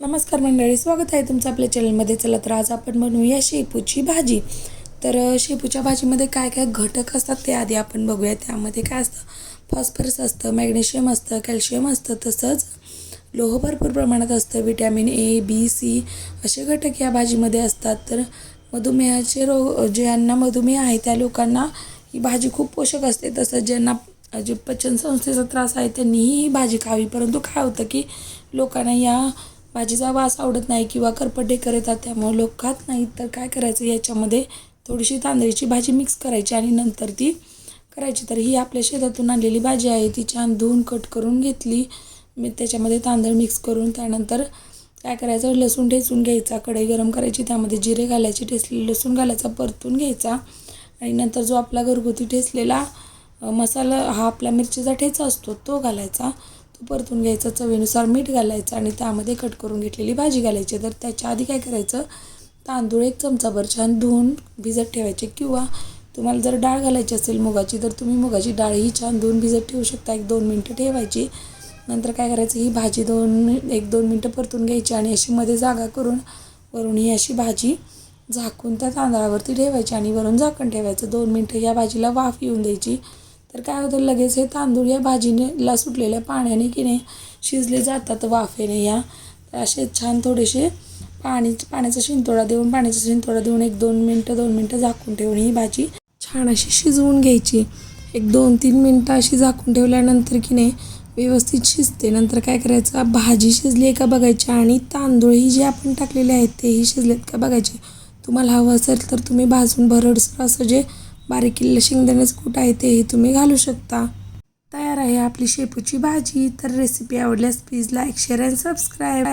नमस्कार मंडळी स्वागत आहे तुमचं आपल्या चॅनलमध्ये चला तर आज आपण बनवूया शेपूची भाजी. तर शेपूच्या भाजीमध्ये काय काय घटक असतात ते आधी आपण बघूया. त्यामध्ये काय असतं? फॉस्फरस असतं मॅग्नेशियम असतं कॅल्शियम असतं तसंच लोह भरपूर प्रमाणात असतं. विटॅमिन ए बी सी असे घटक या भाजीमध्ये असतात. तर मधुमेहाचे रोग ज्यांना मधुमेह आहे त्या लोकांना ही भाजी खूप पोषक असते. तसंच ज्यांना जे पचनसंस्थेचा त्रास आहे त्यांनीही ही भाजी खावी. परंतु काय होतं की लोकांना या भाजीचा वास आवडत नाही किंवा करपटे येतात त्यामुळे लोक खात नाहीत. तर काय करायचं? याच्यामध्ये थोडीशी तांदळीची भाजी मिक्स करायची आणि नंतर ती करायची. तर ही आपल्या शेतातून आणलेली भाजी आहे. ती छान धुवून कट करून घेतली. मी त्याच्यामध्ये तांदळ मिक्स करून त्यानंतर काय करायचं? लसूण ठेचून घ्यायचा. कढई गरम करायची. त्यामध्ये जिरे घालायचे. ठेचलेले लसूण घालायचा. परतून घ्यायचा. आणि नंतर जो आपला घरगुती ठेचलेला मसाला हा आपला मिरचीचा ठेचा असतो तो घालायचा. तो परतून घ्यायचा चवीनुसार मीठ घालायचं आणि त्यामध्ये कट करून घेतलेली भाजी घालायची. तर त्याच्या आधी काय करायचं तांदूळ एक चमचाभर छान धुवून भिजत ठेवायचे किंवा तुम्हाला जर डाळ घालायची असेल मुगाची तर तुम्ही मुगाची डाळही छान धुवून भिजत ठेवू शकता. एक दोन मिनटं ठेवायची. नंतर काय करायचं ही भाजी दोन एक दोन मिनटं परतून घ्यायची आणि अशी मध्ये जागा करून वरून ही अशी भाजी झाकून त्या तांदळावरती ठेवायची आणि वरून झाकण ठेवायचं. दोन मिनटं या भाजीला वाफ येऊन द्यायची. तर काय होतं लगेच हे तांदूळ या भाजीने ला सुटलेल्या पाण्याने की नाही शिजले जातात वाफेने या. तर असे छान थोडेसे पाणी पाण्याचा शिंतोडा देऊन पाण्याचा शिंतोडा देऊन एक दोन मिनटं दोन मिनटं झाकून ठेवून ही भाजी छान अशी शिजवून घ्यायची. एक दोन तीन मिनटं अशी झाकून ठेवल्यानंतर की नाही व्यवस्थित शिजते. नंतर काय करायचं भाजी शिजली आहे का बघायची आणि तांदूळही जे आपण टाकलेले आहेत तेही शिजलेत का बघायचे. तुम्हाला हवं असेल तर तुम्ही भाजून भरडसर असं जे बारीक केलेलं शेंगदाण्याचं कूट आहे तेही तुम्ही घालू शकता. तयार आहे आपली शेपूची भाजी. तर रेसिपी आवडल्यास please like share and subscribe